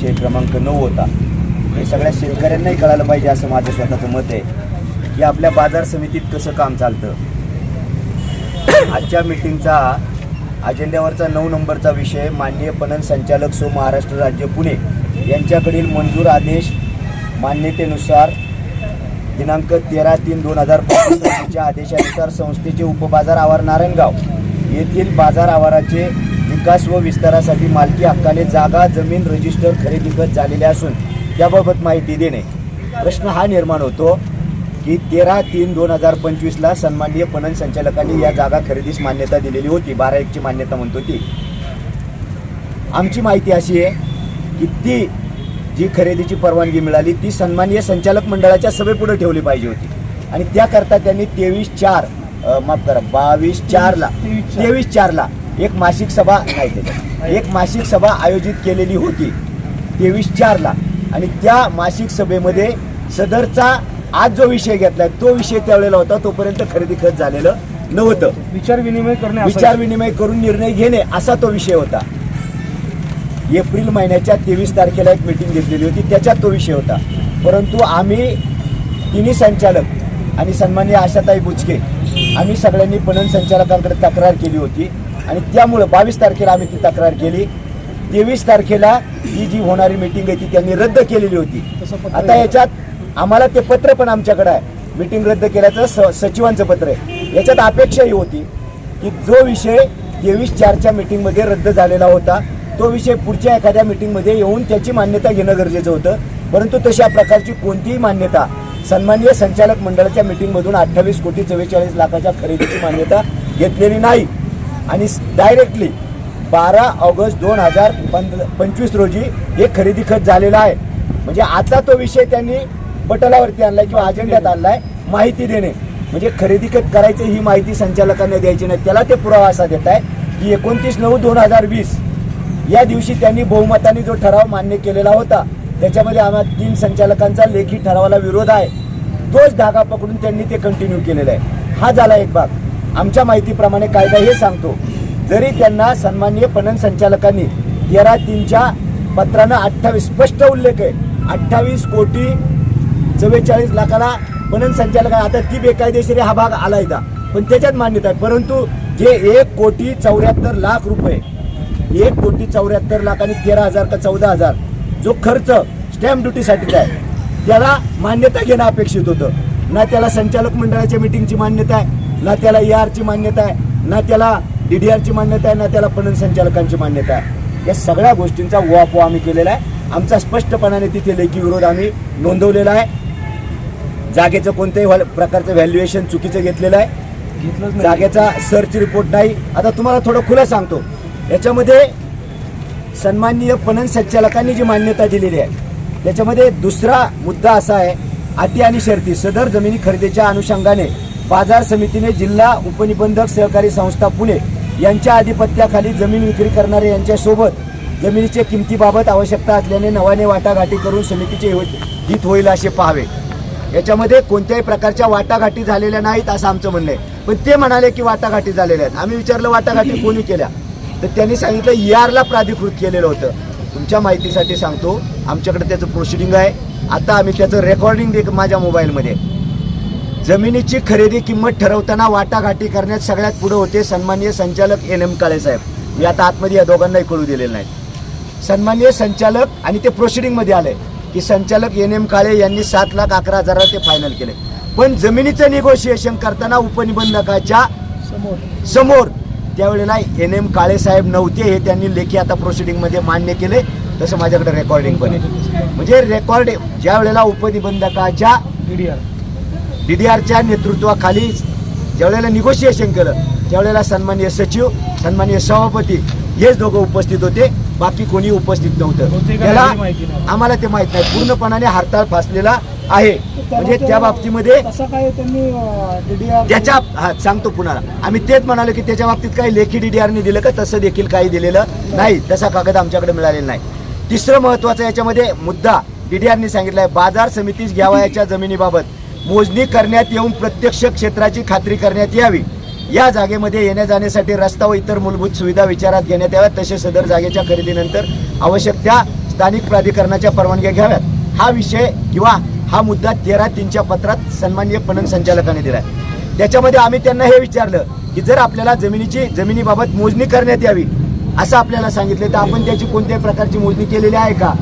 विषय क्रमांक नऊ होता. हे सगळ्या शेतकऱ्यांनाही कळायला पाहिजे असं माझं स्वतःचं मत आहे. की आपल्या बाजार समितीत कसं काम चालतं. आजच्या मिटिंगचा अजेंड्यावरचा नऊ नंबरचा विषय माननीय पणन संचालक सो महाराष्ट्र राज्य पुणे यांच्याकडील मंजूर आदेश मान्यतेनुसार दिनांक तेरा तीन दोन हजार पंचवीसच्या आदेशानुसार संस्थेचे उपबाजार आवार नारायणगाव येथील बाजार आवाराचे विकास व विस्तारासाठी मालकी हक्काने जागा जमीन रजिस्टर खरेदी खत झालेले असून त्याबाबत माहिती देणे. प्रश्न हा निर्माण होतो की तेरा तीन दोन हजार पंचवीसला सन्माननीय पणन संचालकांनी या जागा खरेदीस मान्यता दिलेली होती. बारा एकची मान्यता म्हणतो ती आमची माहिती अशी आहे की ती जी खरेदीची परवानगी मिळाली ती सन्माननीय संचालक मंडळाच्या सभेपुढे ठेवली पाहिजे होती. आणि त्याकरता त्यांनी तेवीस चार माफ करा बावीस चारला तेवीस चारला एक मासिक सभा नाही एक मासिक सभा आयोजित केलेली होती तेवीस चारला आणि त्या मासिक सभेमध्ये सदरचा आज जो विषय घेतलाय तो विषय त्यावेळेला होता तोपर्यंत खरेदी खत झालेलं नव्हतं. विचार विनिमय करणे विचार विनिमय करून निर्णय घेणे असा तो विषय होता. एप्रिल महिन्याच्या तेवीस तारखेला एक मिटिंग घेतलेली होती त्याच्यात तो विषय होता. परंतु आम्ही तिन्ही संचालक आणि सन्माननीय आशाताई बुचके आम्ही सगळ्यांनी पणन संचालकांकडे तक्रार केली होती. आणि त्यामुळं बावीस तारखेला आम्ही ती तक्रार केली. तेवीस तारखेला ही जी होणारी मिटिंग आहे ती त्यांनी रद्द केलेली होती. आता याच्यात आम्हाला ते पत्र पण आमच्याकडे आहे. मिटिंग रद्द केल्याचं स सचिवांचं पत्र आहे. याच्यात अपेक्षा ही होती की जो विषय तेवीस चारच्या मीटिंगमध्ये रद्द झालेला होता तो विषय पुढच्या एखाद्या मीटिंगमध्ये येऊन त्याची मान्यता घेणं गरजेचं होतं. परंतु तशा प्रकारची कोणतीही मान्यता सन्माननीय संचालक मंडळाच्या मीटिंगमधून अठ्ठावीस कोटी चव्वेचाळीस लाखाच्या खरेदीची मान्यता घेतलेली नाही. आणि डायरेक्टली बारा ऑगस्ट दोन हजार पंचवीस रोजी हे खरेदी खत झालेलं आहे. म्हणजे आता तो विषय त्यांनी पटलावरती आणलाय किंवा अजेंड्यात आणलाय माहिती देणे. म्हणजे खरेदी खत करायचे ही माहिती संचालकांना द्यायची नाही. त्याला ते पुरावा असा देत आहे की एकोणतीस नऊ दोन हजार वीस या दिवशी त्यांनी बहुमताने जो ठराव मान्य केलेला होता त्याच्यामध्ये आम्हा तीन संचालकांचा लेखी ठरावाला विरोध आहे. तोच धागा पकडून त्यांनी ते कंटिन्यू केलेला आहे. हा झाला एक भाग. आमच्या माहितीप्रमाणे कायदा हे सांगतो जरी त्यांना सन्माननीय पणन संचालकांनी तेरा तीनच्या पत्रानं अठ्ठावीस स्पष्ट उल्लेख आहे अठ्ठावीस कोटी चव्वेचाळीस लाखाला पणन संचालक आता ती बेकायदेशीर हा भाग आला एकदा पण त्याच्यात मान्यता आहे परंतु जे एक कोटी चौऱ्याहत्तर लाख रुपये एक कोटी चौऱ्याहत्तर लाख आणि तेरा हजार का चौदा हजार जो खर्च स्टॅम्प ड्युटीसाठीचा आहे त्याला मान्यता घेणं अपेक्षित होतं. ना त्याला संचालक मंडळाच्या मिटिंगची मान्यता आहे ना त्याला ए आरची मान्यता आहे ना त्याला डी डी आरची मान्यता आहे ना त्याला पणन संचालकांची मान्यता आहे. या सगळ्या गोष्टींचा उहापोह आम्ही केलेला आहे. आमचा स्पष्टपणाने तिथे लेखी विरोध आम्ही नोंदवलेला आहे. जागेचं कोणत्याही प्रकारचं व्हॅल्युएशन चुकीचं घेतलेलं आहे. जागेचा सर्च रिपोर्ट नाही. आता तुम्हाला थोडं खुलं सांगतो. याच्यामध्ये सन्माननीय पणन संचालकांनी जी मान्यता दिलेली आहे त्याच्यामध्ये दुसरा मुद्दा असा आहे अटी आणि शर्ती. सदर जमिनी खरेदीच्या अनुषंगाने बाजार समितीने जिल्हा उपनिबंधक सहकारी संस्था पुणे यांच्या आधिपत्याखाली जमीन विक्री करणारे यांच्यासोबत जमिनीच्या किमतीबाबत आवश्यकता असल्याने नव्याने वाटाघाटी करून समितीचे हित होईल असे पाहावे. याच्यामध्ये कोणत्याही प्रकारच्या वाटाघाटी झालेल्या नाहीत असं आमचं म्हणणं आहे. पण ते म्हणाले की वाटाघाटी झालेल्या आहेत. आम्ही विचारलं वाटाघाटी कोणी केल्या? तर त्यांनी सांगितलं e यारला प्राधिकृत केलेलं होतं. तुमच्या माहितीसाठी सांगतो आमच्याकडे त्याचं प्रोसिडिंग आहे. आता आम्ही त्याचं रेकॉर्डिंग दे माझ्या मोबाईलमध्ये जमिनीची खरेदी किंमत ठरवताना वाटाघाटी करण्यात सगळ्यात पुढे होते सन्माननीय संचालक एन एम काळे साहेब. मी आता आतमध्ये या दोघांनाही कळू दिलेलं नाही. सन्माननीय संचालक आणि ते प्रोसिडिंगमध्ये आले की संचालक एन एम काळे यांनी सात लाख अकरा हजाराला ते फायनल केले. पण जमिनीचं निगोशिएशन करताना उपनिबंधकाच्या समोर समोर त्यावेळेला एन एम काळे साहेब नव्हते हे त्यांनी लेखी आता प्रोसिडिंगमध्ये मान्य केले. तसं माझ्याकडे रेकॉर्डिंग पण आहे. म्हणजे रेकॉर्ड ज्या वेळेला उपनिबंधकाच्या डी डी आरच्या नेतृत्वाखाली ज्यावेळेला निगोशिएशन केलं त्यावेळेला सन्माननीय सचिव सन्माननीय सभापती हेच दोघं उपस्थित होते. बाकी कोणी उपस्थित नव्हतं. त्याला. आम्हाला ते माहीत नाही. पूर्णपणाने हरताळ फासलेला आहे. म्हणजे त्या बाबतीमध्ये त्याच्या हा सांगतो पुन्हा. आम्ही तेच म्हणालो की त्याच्या बाबतीत काही लेखी डीडीआरने दिलं का? तसं देखील काही दिलेलं नाही. तसा कागद आमच्याकडे मिळालेला नाही. तिसरं महत्वाचं याच्यामध्ये मुद्दा. डीडीआरने सांगितलं आहे बाजार समितीस घ्यावयाच्या जमिनीबाबत. मोजणी करण्यात येऊन प्रत्यक्ष क्षेत्राची खात्री करण्यात यावी. या जागेमध्ये येण्या जाण्यासाठी रस्ता व इतर मूलभूत सुविधा विचारात घेण्यात याव्यात. तसे सदर जागेच्या खरेदीनंतर आवश्यक त्या स्थानिक प्राधिकरणाच्या परवानग्या घ्याव्यात. हा विषय किंवा हा मुद्दा तेरा तीनच्या पत्रात सन्मान्य पणन संचालकाने दिला आहे त्याच्यामध्ये आम्ही त्यांना हे विचारलं की जर आपल्याला जमिनीची जमिनीबाबत मोजणी करण्यात यावी असं आपल्याला सांगितलं तर आपण त्याची कोणत्याही प्रकारची मोजणी केलेली आहे का?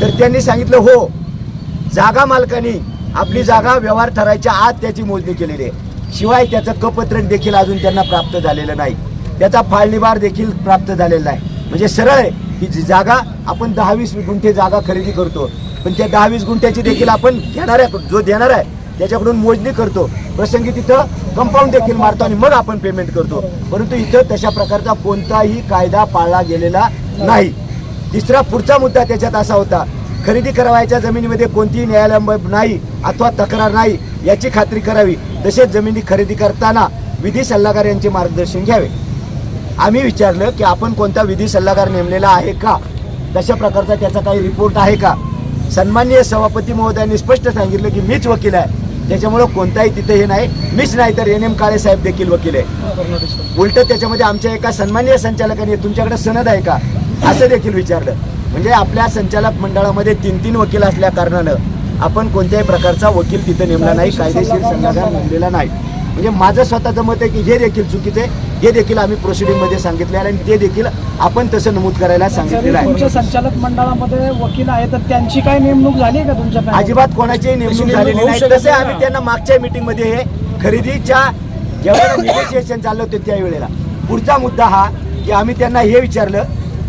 तर त्यांनी सांगितलं हो. जागा मालकांनी आपली जागा व्यवहार ठरायच्या आत त्याची मोजणी केलेली आहे. शिवाय त्याचं कपत्रक देखील अजून त्यांना प्राप्त झालेलं नाही. त्याचा फाळणीभार देखील प्राप्त झालेला नाही. म्हणजे सरळ आहे की जी जागा आपण दहा वीस गुंठे जागा खरेदी करतो. पण त्या दहा वीस गुंठ्याची देखील आपण घेणाऱ्या जो देणार आहे त्याच्याकडून मोजणी करतो. प्रसंगी तिथं कंपाऊंड देखील मारतो आणि मग आपण पेमेंट करतो. परंतु इथं तशा प्रकारचा कोणताही कायदा पाळला गेलेला नाही. तिसरा पुढचा मुद्दा त्याच्यात असा होता खरेदी करावयाच्या जमिनीमध्ये कोणतीही न्यायालय नाही अथवा तक्रार नाही याची खात्री करावी. तसेच जमिनी खरेदी करताना विधी सल्लागार यांचे मार्गदर्शन घ्यावे. आम्ही विचारलं की आपण कोणता विधी सल्लागार नेमलेला आहे का? तशा प्रकारचा त्याचा काही रिपोर्ट आहे का? सन्माननीय सभापती महोदयांनी स्पष्ट सांगितलं की मीच वकील आहे. त्याच्यामुळं कोणताही तिथे हे नाही. मीच नाही तर एन एम काळे साहेब देखील वकील आहे. उलट त्याच्यामध्ये आमच्या एका सन्माननीय संचालकाने तुमच्याकडे सनद आहे का? असं देखील विचारलं. म्हणजे आपल्या संचालक मंडळामध्ये तीन तीन वकील असल्या कारणानं आपण कोणत्याही प्रकारचा वकील तिथे नेमला नाही कायदेशीर सल्लागार नेमलेला नाही. म्हणजे माझं स्वतःचं मत आहे की हे देखील चुकीचं आहे हे देखील आम्ही प्रोसिडिंगमध्ये सांगितले आहे आणि ते देखील आपण तसं नमूद करायला सांगितलेलं आहे. तुमच्या संचालक मंडळामध्ये वकील आहे तर त्यांची काय नेमणूक झाली का तुमच्या? अजिबात कोणाचीही नेमणूक झालेली नाही. तसे. आम्ही त्यांना मागच्या मीटिंगमध्ये हे खरेदीच्या ज्यावेळेला निगोशिएशन चाललं होतं त्यावेळेला. पुढचा मुद्दा हा की आम्ही त्यांना हे विचारलं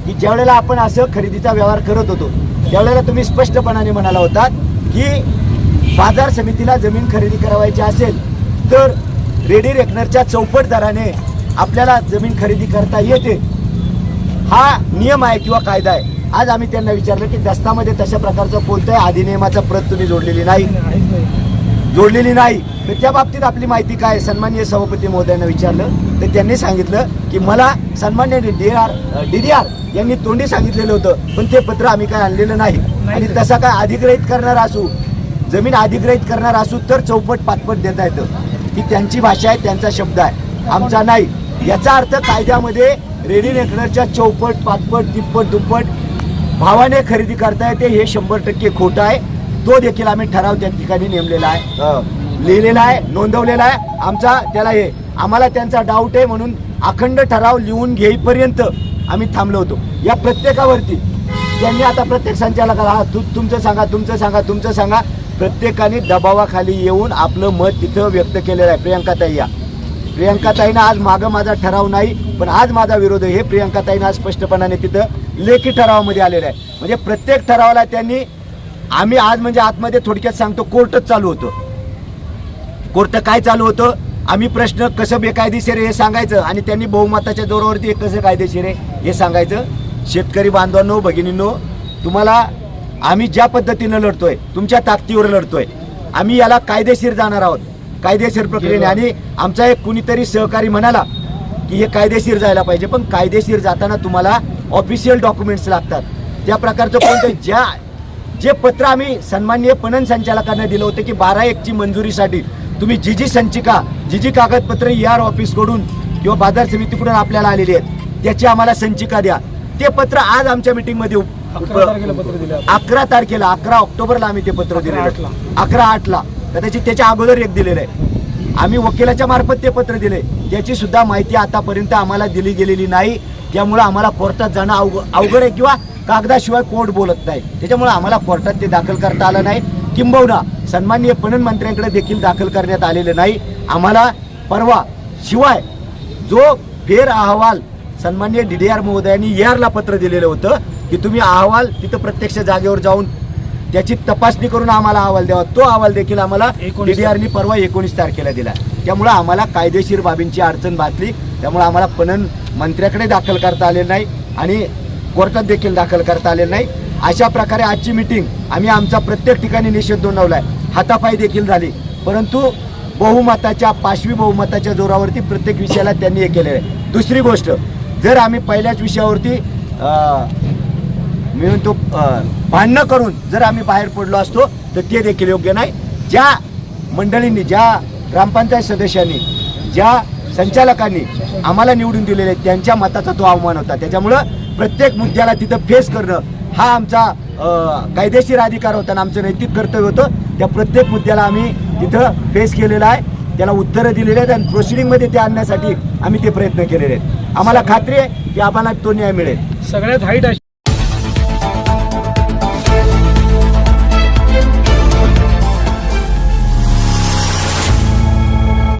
की ज्यावेळेला आपण असं खरेदीचा व्यवहार करत होतो त्यावेळेला तुम्ही स्पष्टपणाने म्हणाला होता की बाजार समितीला जमीन खरेदी करावायची असेल तर रेडी रेकनरच्या चौपट दराने आपल्याला जमीन खरेदी करता येते हा नियम आहे किंवा कायदा आहे आज आम्ही त्यांना विचारलं की दस्तामध्ये तशा प्रकारचा कोणत्याही अधिनियमाचा प्रत तुम्ही जोडलेली नाही नाही. जोडलेली नाही. तर त्या बाबतीत आपली माहिती काय आहे? सन्माननीय सभापती महोदयांना विचारलं. तर त्यांनी सांगितलं की मला सन्मान्य D R D D R यांनी तोंडी सांगितलेलं होतं. पण ते पत्र आम्ही काय आणलेलं नाही. आणि तसा काय अधिग्रहित करणार असू जमीन अधिग्रहित करणार असू तर चौपट पाचपट देता येतं. ही त्यांची भाषा आहे त्यांचा शब्द आहे. आमचा नाही. याचा अर्थ कायद्यामध्ये रेडी रेकनरच्या चौपट पाचपट तिप्पट दुप्पट भावाने खरेदी करता येते हे शंभर टक्के खोटं आहे. तो देखील आम्ही ठराव त्या ठिकाणी नेमलेला आहे. लिहिलेला आहे नोंदवलेला आहे. आमचा त्याला हे आम्हाला त्यांचा डाऊट आहे म्हणून अखंड ठराव लिहून घेईपर्यंत आम्ही थांबलो होतो. या प्रत्येकावरती त्यांनी आता प्रत्येक संचालकाला हा तू तुमचं सांगा तुमचं सांगा तुमचं सांगा. प्रत्येकाने दबावाखाली येऊन आपलं मत तिथं व्यक्त केलेलं आहे. प्रियंकाताई या. प्रियंकाताईनं आज मागं माझा ठराव नाही पण आज माझा विरोध आहे. हे प्रियंकाताईनं आज स्पष्टपणाने तिथं लेखी ठरावामध्ये आलेलं आहे. म्हणजे प्रत्येक ठरावाला त्यांनी आम्ही आज म्हणजे आतमध्ये थोडक्यात सांगतो कोर्टच चालू होतं. कोर्ट काय चालू होतं? आम्ही प्रश्न कसं बेकायदेशीर आहे हे सांगायचं आणि त्यांनी बहुमताच्या जोरावरती हे कसं कायदेशीर आहे हे सांगायचं. शेतकरी बांधवांनो भगिनींनो तुम्हाला आम्ही ज्या पद्धतीनं लढतोय तुमच्या ताकदीवर लढतोय आम्ही याला कायदेशीर जाणार आहोत. कायदेशीर प्रक्रियेने आणि आमचा एक कुणीतरी सहकारी म्हणाला की हे कायदेशीर जायला पाहिजे पण कायदेशीर जाताना तुम्हाला ऑफिशियल डॉक्युमेंट्स लागतात. त्या प्रकारचं कोणतं ज्या जे पत्र आम्ही सन्माननीय पणन संचालकांना दिलं होतं की बारा एकची मंजुरीसाठी तुम्ही जी जी संचिका जी जी कागदपत्र ई आर ऑफिसकडून किंवा बाजार समितीकडून आपल्याला आलेली आहेत त्याची आम्हाला संचिका द्या. ते पत्र आज आमच्या मीटिंगमध्ये अकरा तारखेला दिलं. अकरा ऑक्टोबरला आम्ही ते पत्र आठला. अकरा आठला. कदाचित त्याच्या अगोदर एक दिलेलं आहे. आम्ही वकिलाच्या मार्फत ते पत्र दिले. त्याची सुद्धा माहिती आतापर्यंत आम्हाला दिली गेलेली नाही. त्यामुळे आम्हाला कोर्टात जाणं अवघ अवघड आहे किंवा कागदाशिवाय कोर्ट बोलत नाही. त्याच्यामुळे आम्हाला कोर्टात ते दाखल करता आलं नाही. किंबहुना सन्माननीय पणन मंत्र्यांकडे देखील दाखल करण्यात आलेलं नाही. आम्हाला परवा शिवाय जो फेर अहवाल सन्माननीय डी डी आर महोदयांनी E ला पत्र दिलेलं होतं की तुम्ही अहवाल तिथं प्रत्यक्ष जागेवर जाऊन त्याची तपासणी करून आम्हाला अहवाल द्यावा. तो अहवाल देखील आम्हाला एकोणीस डीडीआरनी परवा एकोणीस तारखेला दिला. त्यामुळे आम्हाला कायदेशीर बाबींची अडचण भासली. त्यामुळे आम्हाला पणन मंत्र्याकडे दाखल करता आले नाही. आणि कोर्टात देखील दाखल करता आले नाही. अशा प्रकारे आजची मिटिंग आम्ही आमचा प्रत्येक ठिकाणी निषेध नोंदवला आहे हातापाई देखील झाली. परंतु बहुमताच्या पाशवी बहुमताच्या जोरावरती प्रत्येक विषयाला त्यांनी हे केलेलं आहे. दुसरी गोष्ट जर आम्ही पहिल्याच विषयावरती मिळून तो भांडणं करून जर आम्ही बाहेर पडलो असतो तर ते देखील योग्य नाही. ज्या मंडळींनी ज्या ग्रामपंचायत सदस्यांनी ज्या संचालकांनी आम्हाला निवडून दिलेले त्यांच्या मताचा तो अवमान होता. त्याच्यामुळं प्रत्येक मुद्द्याला तिथं फेस करणं हा आमचा कायदेशीर अधिकार होता आणि आमचं नैतिक कर्तव्य होतं. त्या प्रत्येक मुद्द्याला आम्ही तिथं फेस केलेला आहे. त्याला उत्तरं दिलेली आहेत आणि प्रोसिडिंगमध्ये ते आणण्यासाठी आम्ही ते प्रयत्न केलेले आहेत. आम्हाला खात्री आहे की आम्हाला तो न्याय मिळेल. सगळ्यात हाईट